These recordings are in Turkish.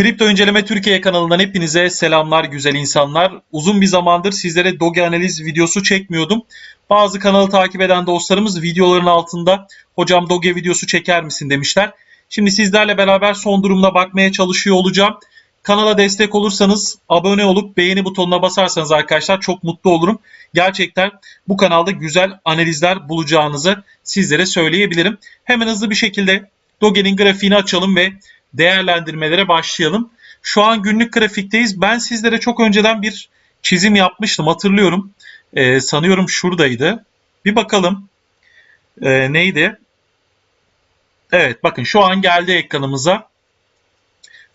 Kripto İnceleme Türkiye kanalından hepinize selamlar güzel insanlar. Uzun bir zamandır sizlere Doge analiz videosu çekmiyordum. Bazı kanalı takip eden dostlarımız videoların altında hocam Doge videosu çeker misin demişler. Şimdi sizlerle beraber son durumuna bakmaya çalışıyor olacağım. Kanala destek olursanız abone olup beğeni butonuna basarsanız arkadaşlar çok mutlu olurum. Gerçekten bu kanalda güzel analizler bulacağınızı sizlere söyleyebilirim. Hemen hızlı bir şekilde Doge'nin grafiğini açalım ve değerlendirmelere başlayalım. Şu an günlük grafikteyiz. Ben sizlere çok önceden bir çizim yapmıştım hatırlıyorum. Ee, sanıyorum şuradaydı. Bir bakalım. Ee, neydi? Evet bakın şu an geldi ekranımıza.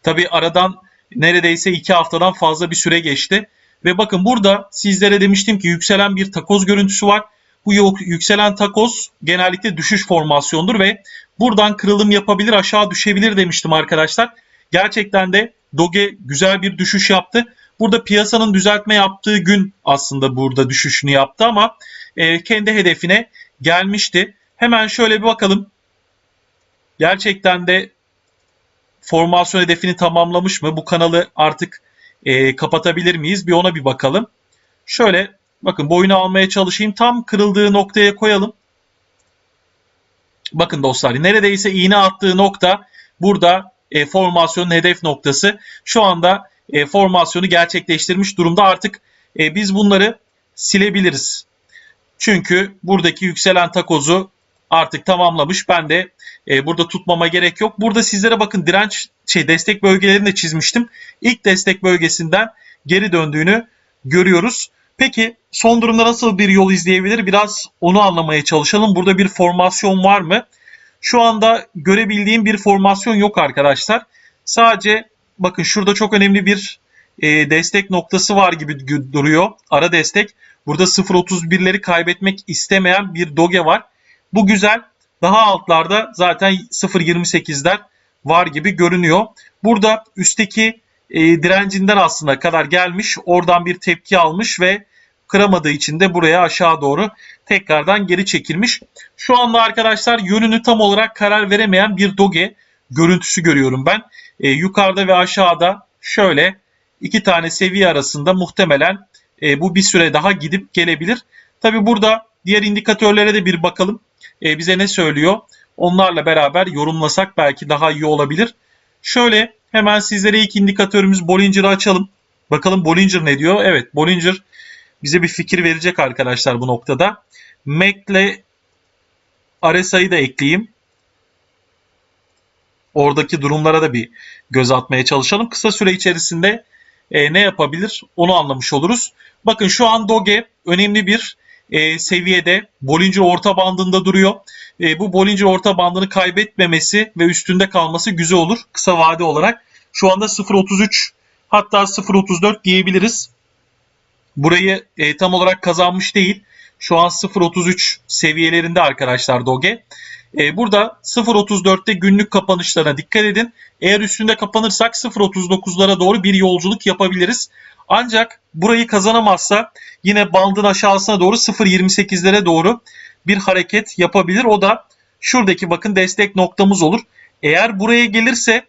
Tabi aradan neredeyse iki haftadan fazla bir süre geçti. Ve bakın burada sizlere demiştim ki yükselen bir takoz görüntüsü var. Bu yükselen takoz genellikle düşüş formasyondur ve buradan kırılım yapabilir aşağı düşebilir demiştim arkadaşlar. Gerçekten de Doge güzel bir düşüş yaptı. Burada piyasanın düzeltme yaptığı gün aslında burada düşüşünü yaptı ama e, kendi hedefine gelmişti. Hemen şöyle bir bakalım. Gerçekten de formasyon hedefini tamamlamış mı? Bu kanalı artık e, kapatabilir miyiz? Bir ona bir bakalım. Şöyle bakın boyunu almaya çalışayım. Tam kırıldığı noktaya koyalım. Bakın dostlar neredeyse iğne attığı nokta burada e, formasyonun hedef noktası. Şu anda e, formasyonu gerçekleştirmiş durumda. Artık e, biz bunları silebiliriz. Çünkü buradaki yükselen takozu artık tamamlamış. Ben de e, burada tutmama gerek yok. Burada sizlere bakın direnç şey destek bölgelerini de çizmiştim. İlk destek bölgesinden geri döndüğünü görüyoruz. Peki son durumda nasıl bir yol izleyebilir? Biraz onu anlamaya çalışalım. Burada bir formasyon var mı? Şu anda görebildiğim bir formasyon yok arkadaşlar. Sadece bakın şurada çok önemli bir e, destek noktası var gibi duruyor. Ara destek. Burada 0.31'leri kaybetmek istemeyen bir doge var. Bu güzel. Daha altlarda zaten 0.28'ler var gibi görünüyor. Burada üstteki e, direncinden aslında kadar gelmiş. Oradan bir tepki almış ve kıramadığı için de buraya aşağı doğru tekrardan geri çekilmiş. Şu anda arkadaşlar yönünü tam olarak karar veremeyen bir doge görüntüsü görüyorum ben. E, yukarıda ve aşağıda şöyle iki tane seviye arasında muhtemelen e, bu bir süre daha gidip gelebilir. Tabi burada diğer indikatörlere de bir bakalım. E, bize ne söylüyor? Onlarla beraber yorumlasak belki daha iyi olabilir. Şöyle hemen sizlere ilk indikatörümüz Bollinger'ı açalım. Bakalım Bollinger ne diyor? Evet Bollinger bize bir fikir verecek arkadaşlar bu noktada. MAC'le RSI'yi da ekleyeyim. Oradaki durumlara da bir göz atmaya çalışalım. Kısa süre içerisinde e, ne yapabilir onu anlamış oluruz. Bakın şu an Doge önemli bir e, seviyede Bollinger orta bandında duruyor. E, bu Bollinger orta bandını kaybetmemesi ve üstünde kalması güzel olur kısa vade olarak. Şu anda 0.33 hatta 0.34 diyebiliriz. Burayı e, tam olarak kazanmış değil. Şu an 0.33 seviyelerinde arkadaşlar Doge. E, burada 0.34'te günlük kapanışlarına dikkat edin. Eğer üstünde kapanırsak 0.39'lara doğru bir yolculuk yapabiliriz. Ancak burayı kazanamazsa yine bandın aşağısına doğru 0.28'lere doğru bir hareket yapabilir. O da şuradaki bakın destek noktamız olur. Eğer buraya gelirse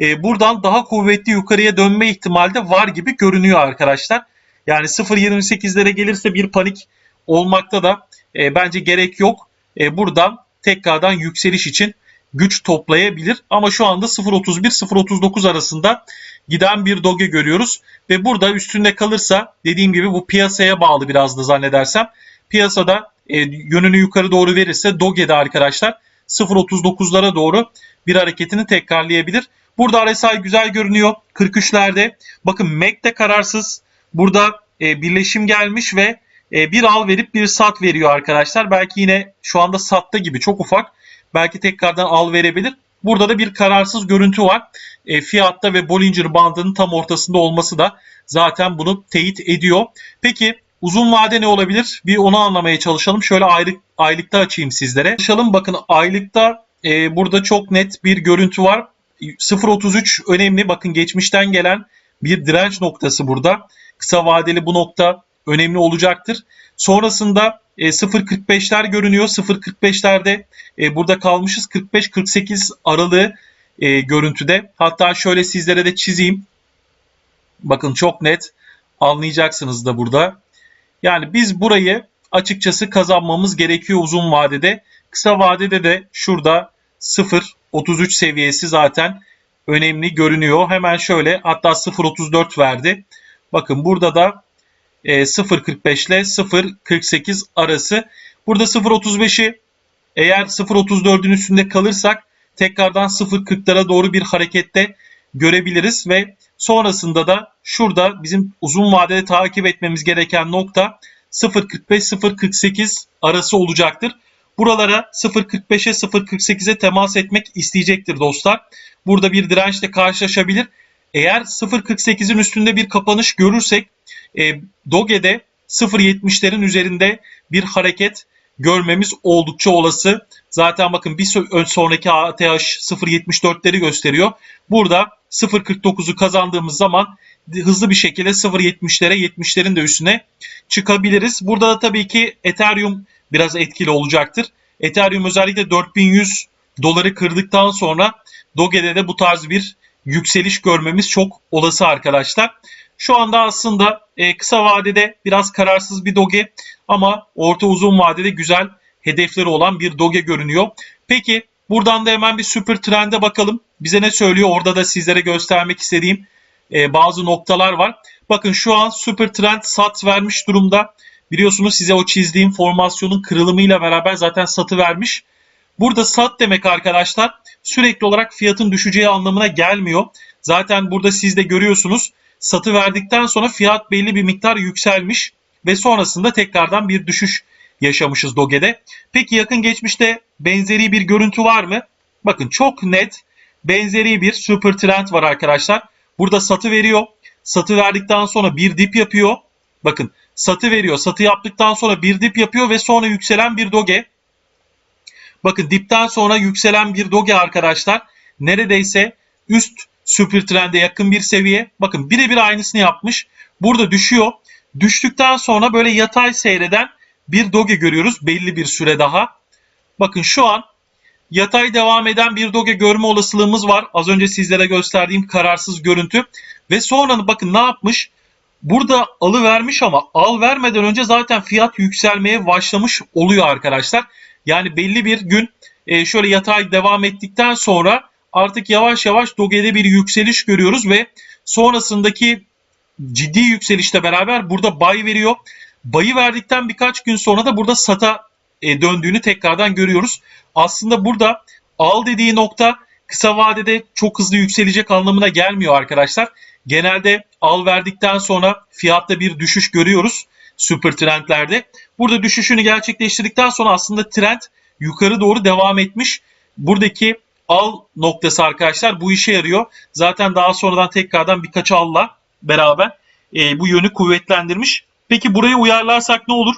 e, buradan daha kuvvetli yukarıya dönme ihtimali de var gibi görünüyor arkadaşlar. Yani 0.28'lere gelirse bir panik olmakta da e, bence gerek yok. E, buradan tekrardan yükseliş için güç toplayabilir. Ama şu anda 0.31-0.39 arasında giden bir doge görüyoruz. Ve burada üstünde kalırsa dediğim gibi bu piyasaya bağlı biraz da zannedersem. Piyasada e, yönünü yukarı doğru verirse doge'de arkadaşlar 0.39'lara doğru bir hareketini tekrarlayabilir. Burada RSI güzel görünüyor. 43'lerde. Bakın MAC de kararsız. Burada e, birleşim gelmiş ve e, bir al verip bir sat veriyor arkadaşlar. Belki yine şu anda satta gibi çok ufak. Belki tekrardan al verebilir. Burada da bir kararsız görüntü var. E, fiyatta ve Bollinger bandının tam ortasında olması da zaten bunu teyit ediyor. Peki uzun vade ne olabilir? Bir onu anlamaya çalışalım. Şöyle aylık aylıkta açayım sizlere. Çalışalım. Bakın aylıkta e, burada çok net bir görüntü var. 0.33 önemli. Bakın geçmişten gelen bir direnç noktası burada. Kısa vadeli bu nokta önemli olacaktır. Sonrasında e, 0.45'ler görünüyor. 0.45'lerde e, burada kalmışız. 45-48 aralığı e, görüntüde. Hatta şöyle sizlere de çizeyim. Bakın çok net anlayacaksınız da burada. Yani biz burayı açıkçası kazanmamız gerekiyor uzun vadede. Kısa vadede de şurada 0.33 seviyesi zaten önemli görünüyor. Hemen şöyle hatta 0.34 verdi. Bakın burada da e, 0.45 ile 0.48 arası. Burada 0.35'i eğer 0.34'ün üstünde kalırsak tekrardan 0.40'lara doğru bir harekette görebiliriz ve sonrasında da şurada bizim uzun vadede takip etmemiz gereken nokta 0.45-0.48 arası olacaktır. Buralara 0.45'e 0.48'e temas etmek isteyecektir dostlar. Burada bir dirençle karşılaşabilir. Eğer 0.48'in üstünde bir kapanış görürsek e, Doge'de 0.70'lerin üzerinde bir hareket görmemiz oldukça olası. Zaten bakın bir sonraki ATH 0.74'leri gösteriyor. Burada 0.49'u kazandığımız zaman hızlı bir şekilde 0.70'lere 70'lerin de üstüne çıkabiliriz. Burada da tabii ki Ethereum biraz etkili olacaktır. Ethereum özellikle 4100 doları kırdıktan sonra Doge'de de bu tarz bir yükseliş görmemiz çok olası arkadaşlar. Şu anda aslında e, kısa vadede biraz kararsız bir Doge ama orta uzun vadede güzel hedefleri olan bir Doge görünüyor. Peki buradan da hemen bir süper trende bakalım. Bize ne söylüyor? Orada da sizlere göstermek istediğim e, bazı noktalar var. Bakın şu an süper trend sat vermiş durumda. Biliyorsunuz size o çizdiğim formasyonun kırılımıyla beraber zaten satı vermiş. Burada sat demek arkadaşlar sürekli olarak fiyatın düşeceği anlamına gelmiyor. Zaten burada siz de görüyorsunuz satı verdikten sonra fiyat belli bir miktar yükselmiş ve sonrasında tekrardan bir düşüş yaşamışız Doge'de. Peki yakın geçmişte benzeri bir görüntü var mı? Bakın çok net benzeri bir super trend var arkadaşlar. Burada satı veriyor. Satı verdikten sonra bir dip yapıyor. Bakın satı veriyor. Satı yaptıktan sonra bir dip yapıyor ve sonra yükselen bir doge. Bakın dipten sonra yükselen bir doge arkadaşlar. Neredeyse üst super trende yakın bir seviye. Bakın birebir aynısını yapmış. Burada düşüyor. Düştükten sonra böyle yatay seyreden bir doge görüyoruz belli bir süre daha. Bakın şu an yatay devam eden bir doge görme olasılığımız var. Az önce sizlere gösterdiğim kararsız görüntü. Ve sonra bakın ne yapmış? Burada alı vermiş ama al vermeden önce zaten fiyat yükselmeye başlamış oluyor arkadaşlar. Yani belli bir gün e, şöyle yatay devam ettikten sonra artık yavaş yavaş Doge'de bir yükseliş görüyoruz ve sonrasındaki ciddi yükselişle beraber burada bay veriyor. Bayı verdikten birkaç gün sonra da burada sata e, döndüğünü tekrardan görüyoruz. Aslında burada al dediği nokta kısa vadede çok hızlı yükselecek anlamına gelmiyor arkadaşlar. Genelde al verdikten sonra fiyatta bir düşüş görüyoruz süper trendlerde. Burada düşüşünü gerçekleştirdikten sonra aslında trend yukarı doğru devam etmiş. Buradaki al noktası arkadaşlar bu işe yarıyor. Zaten daha sonradan tekrardan birkaç alla beraber e, bu yönü kuvvetlendirmiş. Peki burayı uyarlarsak ne olur?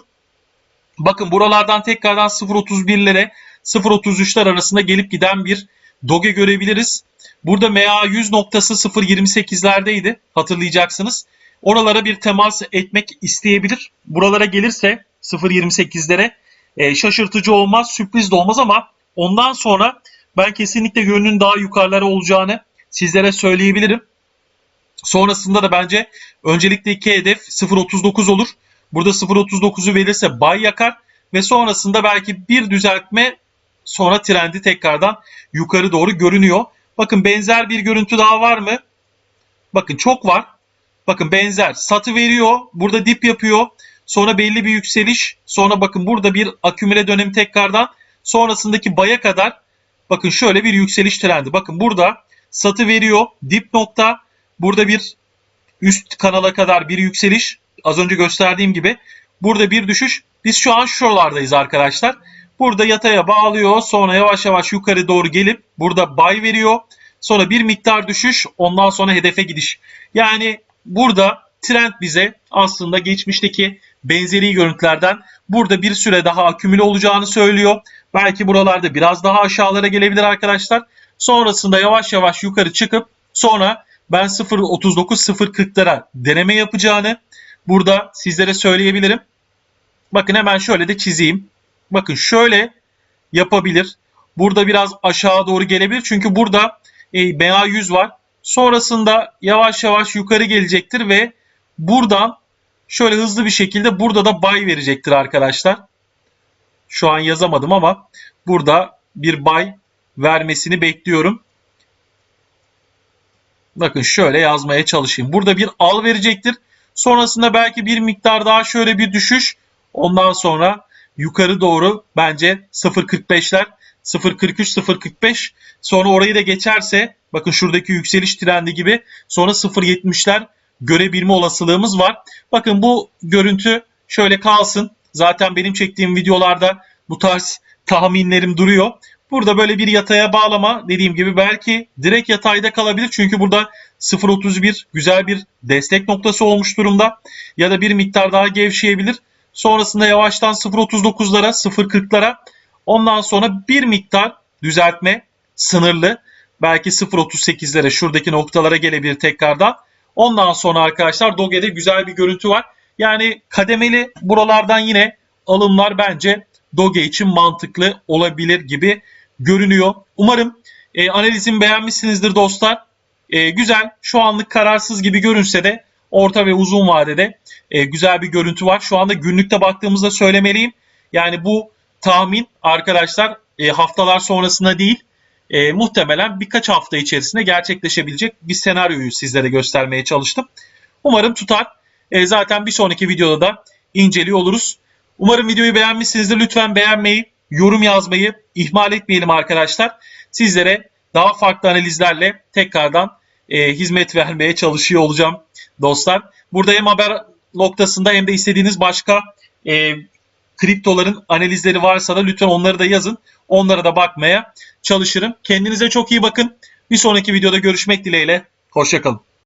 Bakın buralardan tekrardan 0.31'lere 0.33'ler arasında gelip giden bir doge görebiliriz. Burada MA 100 noktası 0.28'lerdeydi hatırlayacaksınız. Oralara bir temas etmek isteyebilir. Buralara gelirse 0.28'lere e, şaşırtıcı olmaz, sürpriz de olmaz ama ondan sonra ben kesinlikle yönünün daha yukarılara olacağını sizlere söyleyebilirim. Sonrasında da bence öncelikle iki hedef 0.39 olur. Burada 0.39'u verirse bay yakar ve sonrasında belki bir düzeltme sonra trendi tekrardan yukarı doğru görünüyor. Bakın benzer bir görüntü daha var mı? Bakın çok var. Bakın benzer satı veriyor. Burada dip yapıyor. Sonra belli bir yükseliş. Sonra bakın burada bir akümüle dönemi tekrardan. Sonrasındaki baya kadar bakın şöyle bir yükseliş trendi. Bakın burada satı veriyor. Dip nokta. Burada bir üst kanala kadar bir yükseliş. Az önce gösterdiğim gibi. Burada bir düşüş. Biz şu an şuralardayız arkadaşlar. Burada yataya bağlıyor. Sonra yavaş yavaş yukarı doğru gelip burada buy veriyor. Sonra bir miktar düşüş. Ondan sonra hedefe gidiş. Yani burada trend bize aslında geçmişteki benzeri görüntülerden burada bir süre daha akümüle olacağını söylüyor. Belki buralarda biraz daha aşağılara gelebilir arkadaşlar. Sonrasında yavaş yavaş yukarı çıkıp sonra ben 0.39-0.40'lara deneme yapacağını burada sizlere söyleyebilirim. Bakın hemen şöyle de çizeyim. Bakın şöyle yapabilir. Burada biraz aşağı doğru gelebilir. Çünkü burada e, MA100 var. Sonrasında yavaş yavaş yukarı gelecektir ve buradan şöyle hızlı bir şekilde burada da buy verecektir arkadaşlar. Şu an yazamadım ama burada bir buy vermesini bekliyorum. Bakın şöyle yazmaya çalışayım. Burada bir al verecektir. Sonrasında belki bir miktar daha şöyle bir düşüş. Ondan sonra yukarı doğru bence 0.45'ler 0.43 0.45 sonra orayı da geçerse bakın şuradaki yükseliş trendi gibi sonra 0.70'ler görebilme olasılığımız var. Bakın bu görüntü şöyle kalsın. Zaten benim çektiğim videolarda bu tarz tahminlerim duruyor. Burada böyle bir yataya bağlama dediğim gibi belki direkt yatayda kalabilir. Çünkü burada 0.31 güzel bir destek noktası olmuş durumda. Ya da bir miktar daha gevşeyebilir. Sonrasında yavaştan 0.39'lara 0.40'lara ondan sonra bir miktar düzeltme sınırlı. Belki 0.38'lere şuradaki noktalara gelebilir tekrardan. Ondan sonra arkadaşlar Doge'de güzel bir görüntü var. Yani kademeli buralardan yine alımlar bence Doge için mantıklı olabilir gibi görünüyor. Umarım e, analizimi beğenmişsinizdir dostlar. E, güzel şu anlık kararsız gibi görünse de orta ve uzun vadede e, güzel bir görüntü var. Şu anda günlükte baktığımızda söylemeliyim. Yani bu tahmin arkadaşlar e, haftalar sonrasında değil e, muhtemelen birkaç hafta içerisinde gerçekleşebilecek bir senaryoyu sizlere göstermeye çalıştım. Umarım tutar. E, zaten bir sonraki videoda da inceliyor oluruz. Umarım videoyu beğenmişsinizdir. Lütfen beğenmeyi, yorum yazmayı ihmal etmeyelim arkadaşlar. Sizlere daha farklı analizlerle tekrardan e, hizmet vermeye çalışıyor olacağım dostlar. Burada hem haber noktasında hem de istediğiniz başka e, kriptoların analizleri varsa da lütfen onları da yazın. Onlara da bakmaya çalışırım. Kendinize çok iyi bakın. Bir sonraki videoda görüşmek dileğiyle. Hoşçakalın.